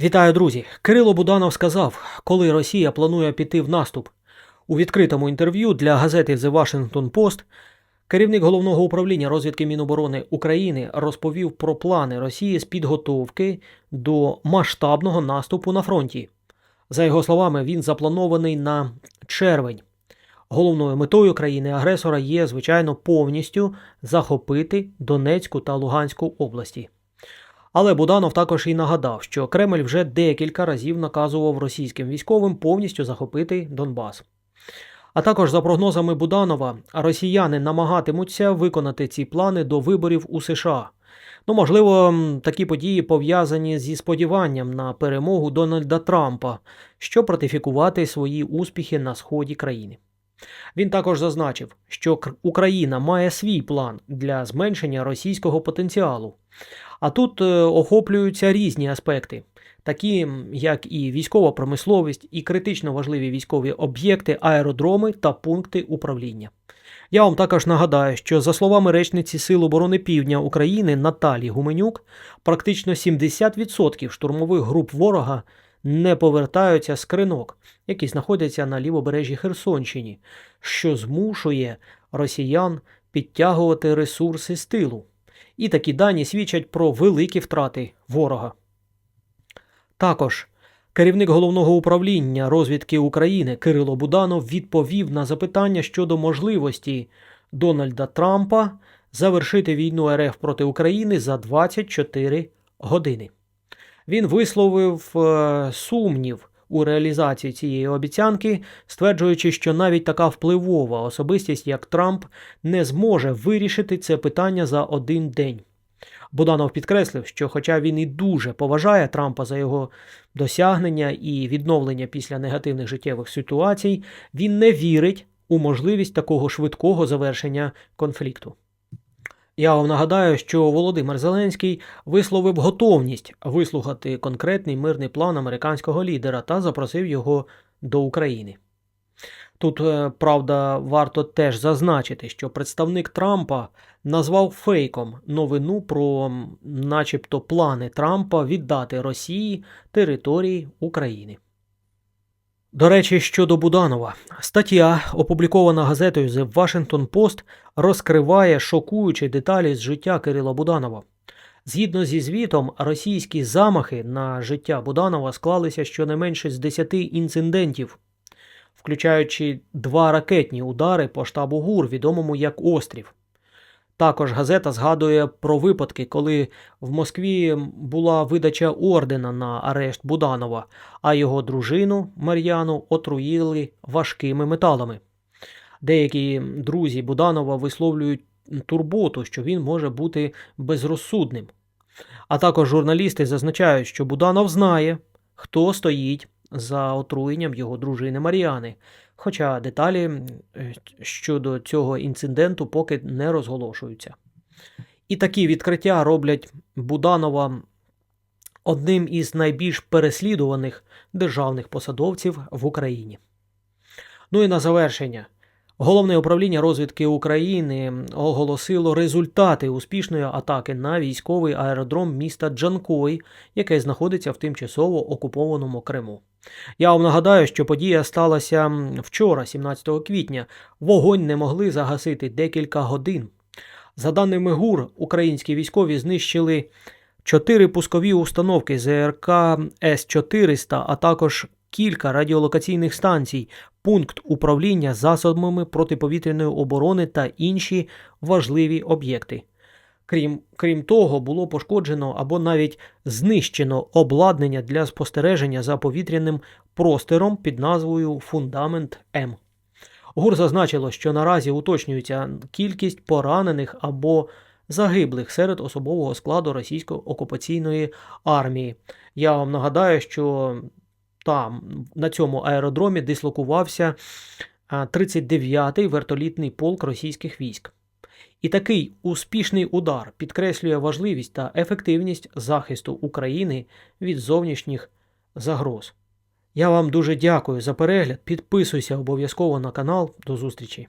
Вітаю, друзі! Кирило Буданов сказав, коли Росія планує піти в наступ. У відкритому інтерв'ю для газети The Washington Post керівник головного управління розвідки Міноборони України розповів про плани Росії з підготовки до масштабного наступу на фронті. За його словами, він запланований на червень. Головною метою країни-агресора є, звичайно, повністю захопити Донецьку та Луганську області. Але Буданов також і нагадав, що Кремль вже декілька разів наказував російським військовим повністю захопити Донбас. А також, за прогнозами Буданова, росіяни намагатимуться виконати ці плани до виборів у США. Ну, можливо, такі події пов'язані зі сподіванням на перемогу Дональда Трампа, щоб ратифікувати свої успіхи на сході країни. Він також зазначив, що Україна має свій план для зменшення російського потенціалу. А тут е, охоплюються різні аспекти, такі як і військова промисловість, і критично важливі військові об'єкти, аеродроми та пункти управління. Я вам також нагадаю, що за словами речниці Сил оборони Півдня України Наталі Гуменюк, практично 70% штурмових груп ворога не повертаються з кринок, які знаходяться на лівобережжі Херсонщині, що змушує росіян підтягувати ресурси з тилу. І такі дані свідчать про великі втрати ворога. Також керівник головного управління розвідки України Кирило Буданов відповів на запитання щодо можливості Дональда Трампа завершити війну РФ проти України за 24 години. Він висловив е, сумнів у реалізації цієї обіцянки, стверджуючи, що навіть така впливова особистість, як Трамп, не зможе вирішити це питання за один день. Буданов підкреслив, що, хоча він і дуже поважає Трампа за його досягнення і відновлення після негативних життєвих ситуацій, він не вірить у можливість такого швидкого завершення конфлікту. Я вам нагадаю, що Володимир Зеленський висловив готовність вислухати конкретний мирний план американського лідера та запросив його до України. Тут, е, правда, варто теж зазначити, що представник Трампа назвав фейком новину про, начебто, плани Трампа віддати Росії території України. До речі, щодо Буданова, стаття, опублікована газетою The Washington Post, розкриває шокуючі деталі з життя Кирила Буданова. Згідно зі звітом, російські замахи на життя Буданова склалися щонайменше з 10 інцидентів, включаючи два ракетні удари по штабу ГУР, відомому як Острів. Також газета згадує про випадки, коли в Москві була видача ордена на арешт Буданова, а його дружину Мар'яну отруїли важкими металами. Деякі друзі Буданова висловлюють турботу, що він може бути безрозсудним. А також журналісти зазначають, що Буданов знає, хто стоїть за отруєнням його дружини Мар'яни, хоча деталі е, щодо цього інциденту поки не розголошуються. І такі відкриття роблять Буданова одним із найбільш переслідуваних державних посадовців в Україні. Ну і на завершення. Головне управління розвідки України оголосило результати успішної атаки на військовий аеродром міста Джанкой, яке знаходиться в тимчасово окупованому Криму. Я вам нагадаю, що подія сталася вчора, 17 квітня. Вогонь не могли загасити декілька годин. За даними ГУР, українські військові знищили чотири пускові установки ЗРК С-400, а також кілька радіолокаційних станцій, пункт управління засобами протиповітряної оборони та інші важливі об'єкти. Крім, крім того, було пошкоджено або навіть знищено обладнання для спостереження за повітряним простором під назвою Фундамент М. ГУР зазначило, що наразі уточнюється кількість поранених або загиблих серед особового складу російської окупаційної армії. Я вам нагадаю, що там на цьому аеродромі дислокувався 39-й вертолітний полк російських військ. І такий успішний удар підкреслює важливість та ефективність захисту України від зовнішніх загроз. Я вам дуже дякую за перегляд. Підписуйся обов'язково на канал. До зустрічі!